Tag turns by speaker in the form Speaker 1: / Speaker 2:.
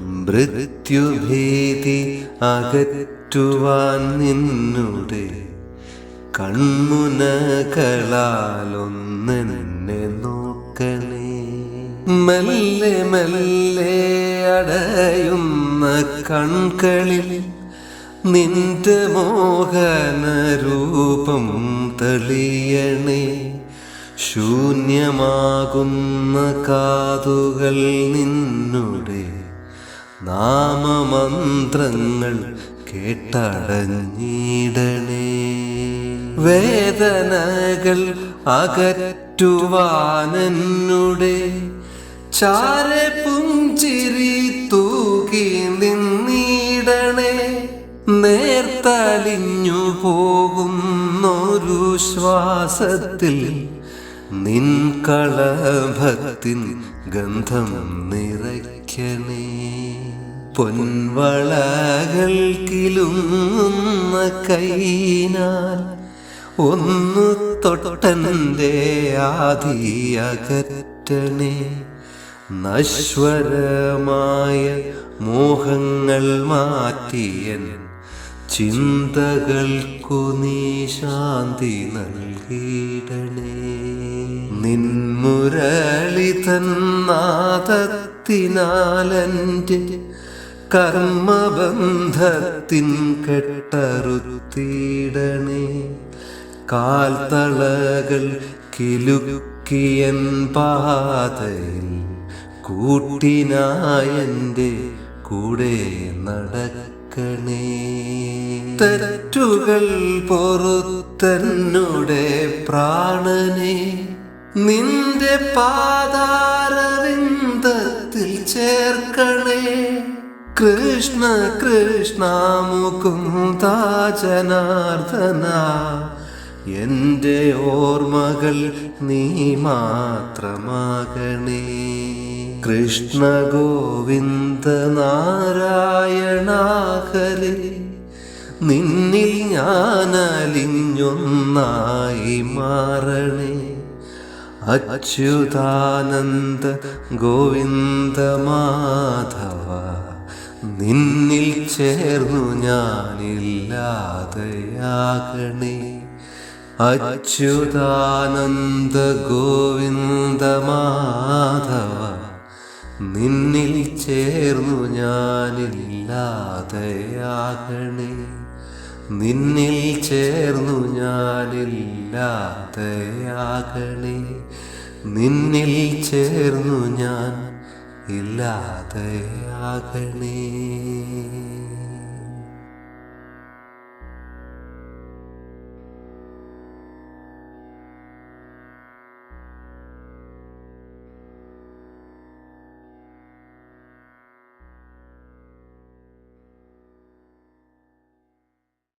Speaker 1: മൃത്യുഭീതി അകറ്റുവാൻ നിന്നുടെ കൺമുനകളാലൊന്നെന്നെ നോക്കണേ. മെല്ലെ മെല്ലെ അടയുന്ന കൺകളിൽ നിന്റെ മോഹന രൂപം തെളിയണേ. ശൂന്യമാകുന്ന കാതുകൾ നിന്നുടെ നാമമന്ത്രങ്ങൾ കേട്ടടഞ്ഞിടണേ. വേദനകൾ അകറ്റുവാനെന്നുടെ. ചാരപ്പും ചിരി തൂകി നിന്നിടണേ. നേർത്തലിഞ്ഞു പോകുന്നൊരു ശ്വാസത്തിൽ നിൻ കളഭത്തിൻ ഗന്ധം നിറയ്ക്കണേ. പൊൻവളകൾക്കിലും കൈനാൽ ഒന്ന് തൊട്ടന്റെ ആദിയകറ്റണേ. നശ്വരമായ മോഹങ്ങൾ മാറ്റിയൻ ചിന്തകൾക്കു നീ ശാന്തി നൽകിയിടണേ. നിൻമുരളി തന്നാദത്തിനാലന്റെ കർമ്മബന്ധത്തിൻ കെട്ടറുത്തിയിടണേ കാൽത്തളകൾ കിലുക്കിയൻ പാതയിൽ കൂട്ടിനായന്റെ കൂടെ നടക്കണേ. തെറ്റുകൾ പൊറുത്തന്നുടെ പ്രാണനെ നിന്റെ പാതാരവിന്ദത്തിൽ ചേർക്കണേ. കൃഷ്ണ കൃഷ്ണ മുകുന്ദ ജനാർദ്ദന എന്റെ ഓർമ്മകൾ നീ മാത്രമാകണേ. കൃഷ്ണ ഗോവിന്ദ നാരായണ ഹരേ നിന്നിൽ ഞാനലിഞ്ഞൊന്നായി മാറണേ. അച്യുതാനന്ദ ഗോവിന്ദ മാധവ നിന്നിൽ ചേർന്നു ഞാനില്ലാതെയാകണേ. അച്യുതാനന്ദ ഗോവിന്ദ മാധവ നിന്നിൽ ചേർന്നു ഞാനില്ലാതെയാകണേ. നിന്നിൽ ചേർന്നു ഞാനില്ലാതെയാകണേ നിന്നിൽ ചേർന്നു ഞാൻ ഇല്ലാതെയാകണേ